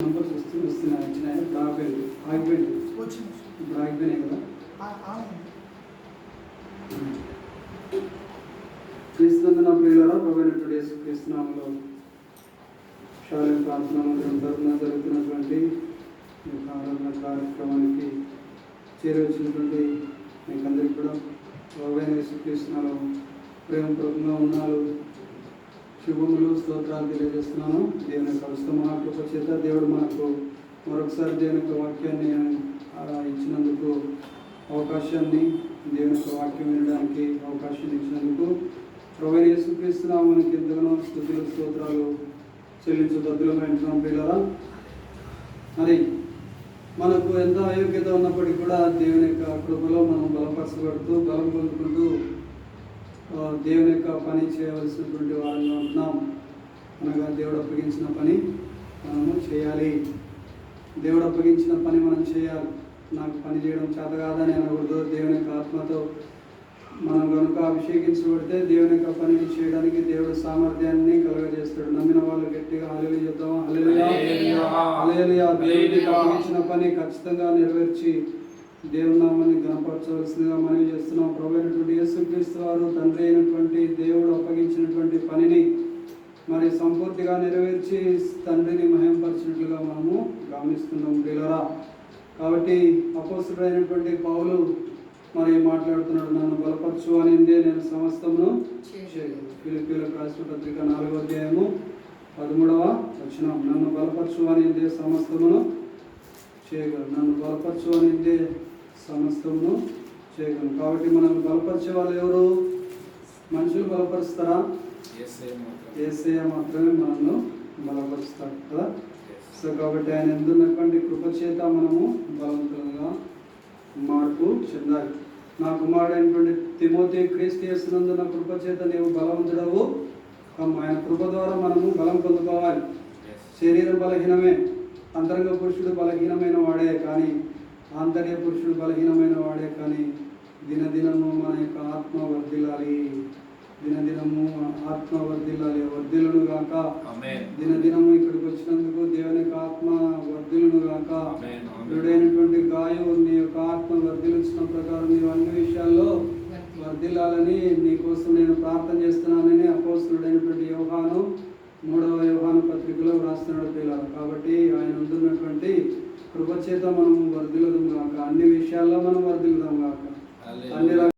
Numbers వస్తూ వస్తున్నాయి. వచ్చినాయి ఆగిపోయింది ఆగిపోయింది వచ్చింది. ఇప్పుడు ఆగిపోయినాయి కదా? అవును. క్రీస్తునందున ప్రియులారా ప్రభుత్వ యేసు క్రీస్తునామంలో శాలయం ప్రార్థన మందిరం తరఫున జరుగుతున్నటువంటి ఆరాధన కార్యక్రమానికి చేరవచ్చినటువంటి మీకు అందరికీ కూడా ప్రభుత్వ క్రీస్తునాలో ప్రేమపూర్వకంగా ఉన్నాలు శుభములు స్తోత్రాలు తెలియజేస్తున్నాను దేవుని యొక్క ఉచిత మహాకృప చేత దేవుడు మనకు మరొకసారి దేవుని యొక్క వాక్యాన్ని ఇచ్చినందుకు అవకాశాన్ని దేవుని యొక్క వాక్యం వినడానికి అవకాశం ఇచ్చినందుకు ప్రభు యేసుక్రీస్తున్నాము మనకి ఎంతగానో స్థుతులు స్తోత్రాలు చెల్లించు బద్దులమైన పిల్లరా. మరి మనకు ఎంత అయోగ్యత ఉన్నప్పటికీ కూడా దేవుని యొక్క కృపలో మనం బలపరచబడుతూ బలం పొందుకుంటూ దేవుని యొక్క పని చేయవలసినటువంటి వారంగా ఉంటున్నాం అనగా దేవుడు అప్పగించిన పని మనము చేయాలి. దేవుడు అప్పగించిన పని మనం చేయాలి. నాకు పని చేయడం చేత కాదని అనకూడదు. దేవుని యొక్క ఆత్మతో మనం కనుక అభిషేకించబడితే దేవుని యొక్క పనిని చేయడానికి దేవుడు సామర్థ్యాన్ని కలుగజేస్తాడు. నమ్మిన వాళ్ళు గట్టిగా హల్లెలూయా చెప్దామా? హల్లెలూయా. హల్లెలూయా. దేవుడికి. అప్పగించిన పని ఖచ్చితంగా నెరవేర్చి దేవుని నామాన్ని గణపరచవలసిందిగా మనవి చేస్తున్నాం. ప్రభుత్వ యేసుక్రీస్తు వారు తండ్రి అయినటువంటి దేవుడు అప్పగించినటువంటి పనిని మరి సంపూర్తిగా నెరవేర్చి తండ్రిని మహింపరిచినట్లుగా మనము గమనిస్తున్నాం పిల్లరా కాబట్టి అపోస్తుడైనటువంటి పావులు మరి మాట్లాడుతున్నాడు నన్ను బలపరచు అనిందే నేను సమస్తమును చేయగలను ఫిలిపీలకు రాసిన పత్రిక నాలుగో అధ్యాయము పదమూడవ వచ్చిన నన్ను బలపరచు అనిందే సమస్తమును చేయగలను నన్ను బలపరచు అనిందే సమస్తమును చేయగలను కాబట్టి మనల్ని బలపరిచే వాళ్ళు ఎవరు? మనుషులు బలపరుస్తారా. ఏసయ్య మాత్రమే. మనల్ని బలపరుస్తాడు కదా? సో కాబట్టి ఆయన ఎందున్నటువంటి కృప చేత మనము బలవంతులుగా మార్పు చెందాలి. నా కుమారుడైనటువంటి తిమోతి క్రీస్తు చేస్తున్నందున కృప చేత నీవు బలవంతుడవు. ఆయన కృప ద్వారా మనము బలం పొందుకోవాలి. శరీరం బలహీనమే. అంతరంగ పురుషుడు బలహీనమైన వాడే కానీ ఆంతర్య పురుషుడు బలహీనమైన వాడే కానీ దినదినము మన యొక్క ఆత్మ వర్ధిల్లాలి. దినదినము ఆత్మ వర్ధిల్లాలి. వర్ధిల్లును గాక. దినదినము ఇక్కడికి వచ్చినందుకు దేవుని యొక్క ఆత్మ వర్ధిల్లును గాక. విడుడైనటువంటి గాయం నీ యొక్క ఆత్మ వర్ధిల్చిన ప్రకారం నీవు అన్ని విషయాల్లో వర్ధిల్లాలని నీ కోసం నేను ప్రార్థన చేస్తున్నానని వ్రాస్తున్నాడు పిల్లలు. కాబట్టి ఆయన ఉంటున్నటువంటి కృపచేత మనం వర్ధిల్లుదాం కాక అన్ని విషయాల్లో మనం వర్ధిల్లుదాం కాక అన్ని.